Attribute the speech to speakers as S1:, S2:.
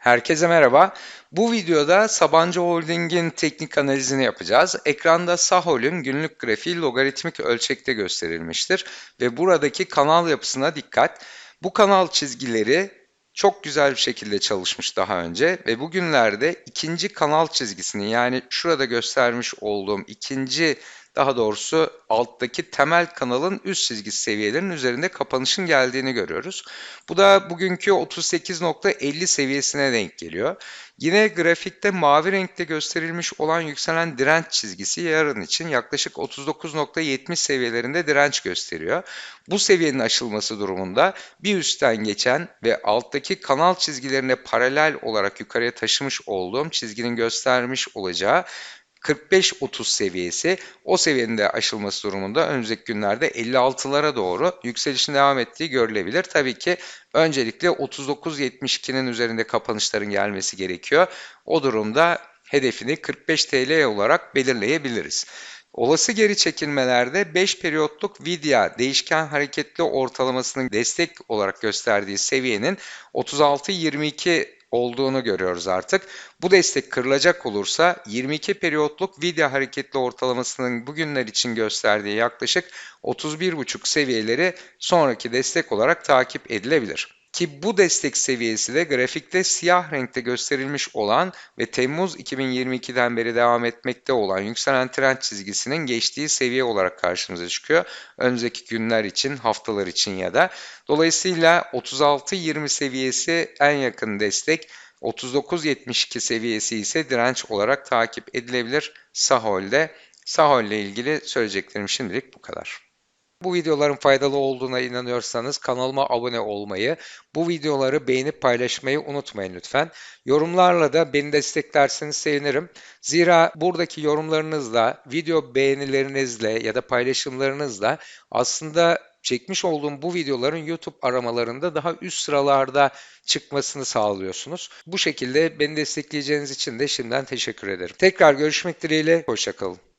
S1: Herkese merhaba. Bu videoda Sabancı Holding'in teknik analizini yapacağız. Ekranda Sahol'ün günlük grafiği logaritmik ölçekte gösterilmiştir ve buradaki kanal yapısına dikkat. Bu kanal çizgileri çok güzel bir şekilde çalışmış daha önce ve bugünlerde ikinci kanal çizgisini yani şurada göstermiş olduğum ikinci daha doğrusu alttaki temel kanalın üst çizgi seviyelerinin üzerinde kapanışın geldiğini görüyoruz. Bu da bugünkü 38.50 seviyesine denk geliyor. Yine grafikte mavi renkte gösterilmiş olan yükselen direnç çizgisi yarın için yaklaşık 39.70 seviyelerinde direnç gösteriyor. Bu seviyenin aşılması durumunda bir üstten geçen ve alttaki kanal çizgilerine paralel olarak yukarıya taşımış olduğum çizginin göstermiş olacağı 45-30 seviyesi o seviyenin de aşılması durumunda önümüzdeki günlerde 56'lara doğru yükselişin devam ettiği görülebilir. Tabii ki öncelikle 39.72'nin üzerinde kapanışların gelmesi gerekiyor. O durumda hedefini 45 TL olarak belirleyebiliriz. Olası geri çekilmelerde 5 periyotluk Vidya değişken hareketli ortalamasının destek olarak gösterdiği seviyenin 36-22 olduğunu görüyoruz artık. Bu destek kırılacak olursa 22 periyotluk Vidya hareketli ortalamasının bugünler için gösterdiği yaklaşık 31,5 seviyeleri sonraki destek olarak takip edilebilir. Ki bu destek seviyesi de grafikte siyah renkte gösterilmiş olan ve Temmuz 2022'den beri devam etmekte olan yükselen trend çizgisinin geçtiği seviye olarak karşımıza çıkıyor. Önümüzdeki günler için, haftalar için ya da. Dolayısıyla 36-20 seviyesi en yakın destek. 39.72 seviyesi ise direnç olarak takip edilebilir Sahol'de. Sahol ile ilgili söyleyeceklerim şimdilik bu kadar. Bu videoların faydalı olduğuna inanıyorsanız kanalıma abone olmayı, bu videoları beğenip paylaşmayı unutmayın lütfen. Yorumlarla da beni desteklerseniz sevinirim. Zira buradaki yorumlarınızla, video beğenilerinizle ya da paylaşımlarınızla aslında çekmiş olduğum bu videoların YouTube aramalarında daha üst sıralarda çıkmasını sağlıyorsunuz. Bu şekilde beni destekleyeceğiniz için de şimdiden teşekkür ederim. Tekrar görüşmek dileğiyle, hoşçakalın.